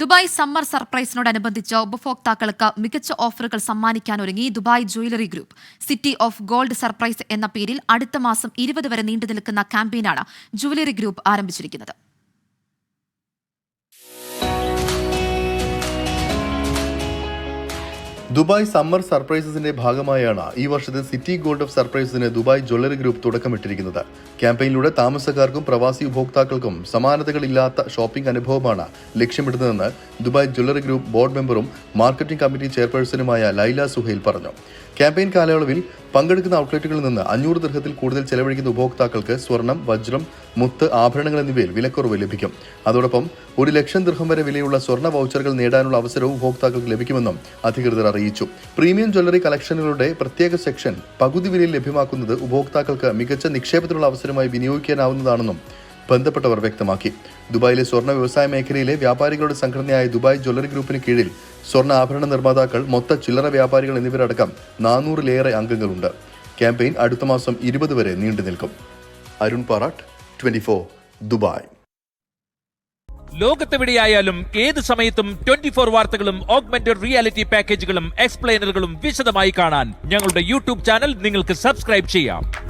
Dubai summer സർപ്രൈസിനോടനുബന്ധിച്ച് ഉപഭോക്താക്കൾക്ക് മികച്ച ഓഫറുകൾ സമ്മാനിക്കാനൊരുങ്ങി Dubai jewellery group. City of gold surprise എന്ന പേരിൽ അടുത്ത മാസം ഇരുപത് വരെ നീണ്ടു നിൽക്കുന്ന ക്യാമ്പയിനാണ് ജ്വല്ലറി ഗ്രൂപ്പ് ആരംഭിച്ചിരിക്കുന്നത്. ദുബായ് സമ്മർ സർപ്രൈസസിന്റെ ഭാഗമായാണ് ഈ വർഷത്തെ സിറ്റി ഗോൾഡ് ഓഫ് സർപ്രൈസസിന് ദുബായ് ജ്വല്ലറി ഗ്രൂപ്പ് തുടക്കമിട്ടിരിക്കുന്നത്. ക്യാമ്പയിനിലൂടെ താമസക്കാർക്കും പ്രവാസി ഉപഭോക്താക്കൾക്കും സമാനതകളില്ലാത്ത ഷോപ്പിംഗ് അനുഭവമാണ് ലക്ഷ്യമിടുന്നതെന്ന് ദുബായ് ജ്വല്ലറി ഗ്രൂപ്പ് ബോർഡ് മെമ്പറും മാർക്കറ്റിംഗ് കമ്മിറ്റി ചെയർപേഴ്സണുമായ ലൈല സുഹൈൽ പറഞ്ഞു. ക്യാമ്പയിൻ കാലയളവിൽ പങ്കെടുക്കുന്ന ഔട്ട്ലെറ്റുകളിൽ നിന്ന് അഞ്ഞൂറ് ദൃഹത്തിൽ കൂടുതൽ ചെലവഴിക്കുന്ന ഉപഭോക്താക്കൾക്ക് സ്വർണം വജ്രം മുത്ത് ആഭരണങ്ങൾ എന്നിവയിൽ വിലക്കുറവ് ലഭിക്കും. അതോടൊപ്പം ഒരു ലക്ഷം ദൃഹം വരെ വിലയുള്ള സ്വർണ വൗച്ചറുകൾ നേടാനുള്ള അവസരവും ഉപഭോക്താക്കൾക്ക് ലഭിക്കുമെന്നും അധികൃതർ അറിയിച്ചു. പ്രീമിയം ജ്വല്ലറി കളക്ഷനുകളുടെ പ്രത്യേക സെക്ഷൻ പകുതി വിലയിൽ ലഭ്യമാക്കുന്നത് ഉപഭോക്താക്കൾക്ക് മികച്ച നിക്ഷേപത്തിനുള്ള അവസരമായി വിനിയോഗിക്കാനാവുന്നതാണെന്നും ബന്ധപ്പെട്ടവർ വ്യക്തമാക്കി. ദുബായിലെ സ്വർണ വ്യവസായ മേഖലയിലെ വ്യാപാരികളുടെ സംഘടനയായ ദുബായ് ജ്വല്ലറി ഗ്രൂപ്പിന് കീഴിൽ സ്വർണ ആഭരണ നിർമ്മാതാക്കൾ മൊത്ത ചില്ലറ വ്യാപാരികൾ എന്നിവരടക്കം നാനൂറിലേറെ അംഗങ്ങളുണ്ട്. ക്യാമ്പയിൻ അടുത്ത മാസം ഇരുപത് വരെ നീണ്ടു നിൽക്കും. Arun Parattu twenty four Dubai. ലോകത്തെവിടെയായാലും ഏത് സമയത്തും ട്വന്റി ഫോർ വാർത്തകളും ഓഗ്മെന്റഡ് റിയാലിറ്റി പാക്കേജുകളും എക്സ്പ്ലെയിനറുകളും വിശദമായി കാണാൻ ഞങ്ങളുടെ യൂട്യൂബ് ചാനൽ നിങ്ങൾക്ക് സബ്സ്ക്രൈബ് ചെയ്യാം.